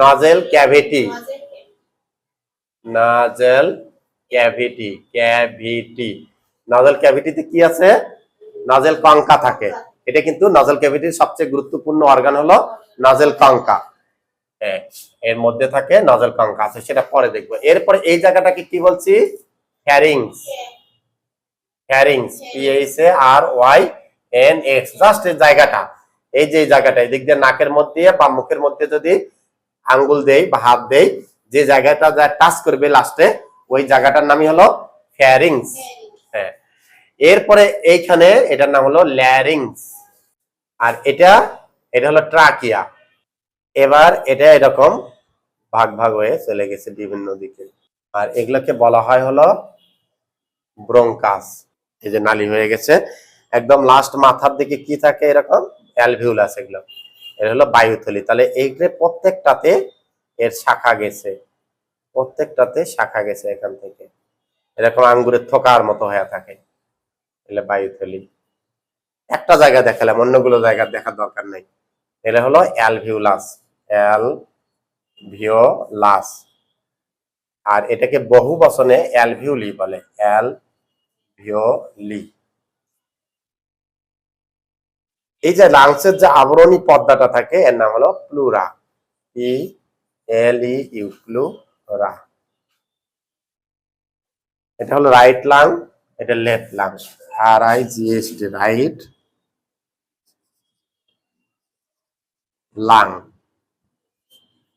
নাজেল ক্যাভিটি নাজেল cavity cavity নাজেল ক্যাভিটিতে কি আছে? নাজেল কঙ্কা থাকে। এটা কিন্তু নাজেল ক্যাভিটির সবচেয়ে গুরুত্বপূর্ণ অর্গান হলো নাজেল কঙ্কা এর মধ্যে থাকে নাজেল কঙ্কা আছে সেটা পরে দেখব। এরপরে এই জায়গাটাকে কি বলছি? Pharynx pharynx P H A R Y N X just এই জায়গাটা এই যে জায়গাটা এদিক দিয়ে নাকের মধ্যে বা মুখের মধ্যে যদি আঙ্গুল দেই বা হাত দেই, যে জায়গাটা যা টাচ করবে লাস্টে ওই জায়গাটার নামই হলো ফ্যারিংস হ্যাঁ। এরপরে এইখানে এটার নাম হলো ল্যারিংস আর এটা এটা হলো ট্রাকিয়া এবার এটা এরকম ভাগ ভাগ হয়ে চলে গেছে বিভিন্ন দিকে। আর এগুলোকে বলা হয় হলো ব্রঙ্কাস এই যে নালী হয়ে গেছে। একদম লাস্ট মাথার দিকে কি থাকে এরকম? অ্যালভিউলাস এগুলো। এটা হলো বায়ুথলি। তাহলে এইগুলো প্রত্যেকটাতে এর শাখা গেছে। প্রত্যেকটাতে শাখা গেছে এখান থেকে। এরকম আঙ্গুরের থোকার মতো হয়ে থাকে এগুলো বায়ুথলি। একটা জায়গা দেখালাম, অন্যগুলো জায়গা দেখার দরকার নেই। এটা হলো অ্যালভিউলাস, অ্যালভিওলাস। আর এটাকে বহু বচনে অ্যালভিউলি বলে অ্যাল অ্যালভিওলি। এই যে লাংসের যে আবরণী পর্দাটা থাকে এর নাম হলো pleura. E L E U pleura. এটা হলো রাইট লাং এটা left lung R I G S T right lung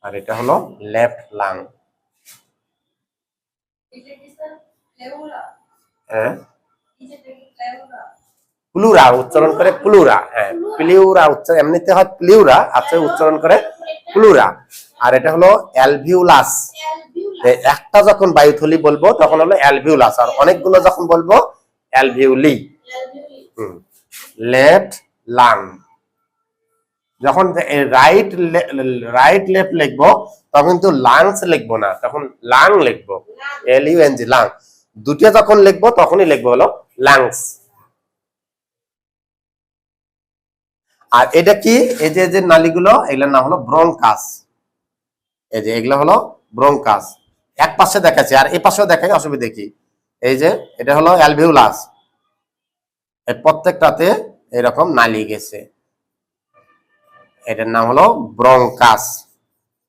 আর এটা হলো লেফট লাং হ্যাঁ? প্লুরা উচ্চারণ করে প্লুরা হ্যাঁ প্লিউরা উচ্চারণ এমনিতে হয় প্লিউরা আছে উচ্চারণ করে প্লুরা। আর এটা হলো অ্যালভিউলাস। এই একটা যখন বায়ুথলি বলব তখন হলো অ্যালভিউলাস আর অনেকগুলো যখন বলব অ্যালভিউলি। Left lung. যখন রাইট রাইট লেফট লিখব তখন কিন্তু লাংস লিখব না তখন লাং লিখব। L U N G lung. দুটিয়া যখন লিখব তখনই লিখব হলো লাংস। আর এটা কি? এই যে যে নালীগুলো, এগুলোর নাম হলো ব্রঙ্কাস। এই যে, এগুলো হলো ব্রঙ্কাস। এক পাশে দেখাচ্ছে আর এই পাশেও দেখাই, অসুবিধা কি? এই যে, এটা হলো অ্যালভিউলাস। এই প্রত্যেকটাতে এরকম নালি গেছে। এটার নাম হলো ব্রঙ্কাস।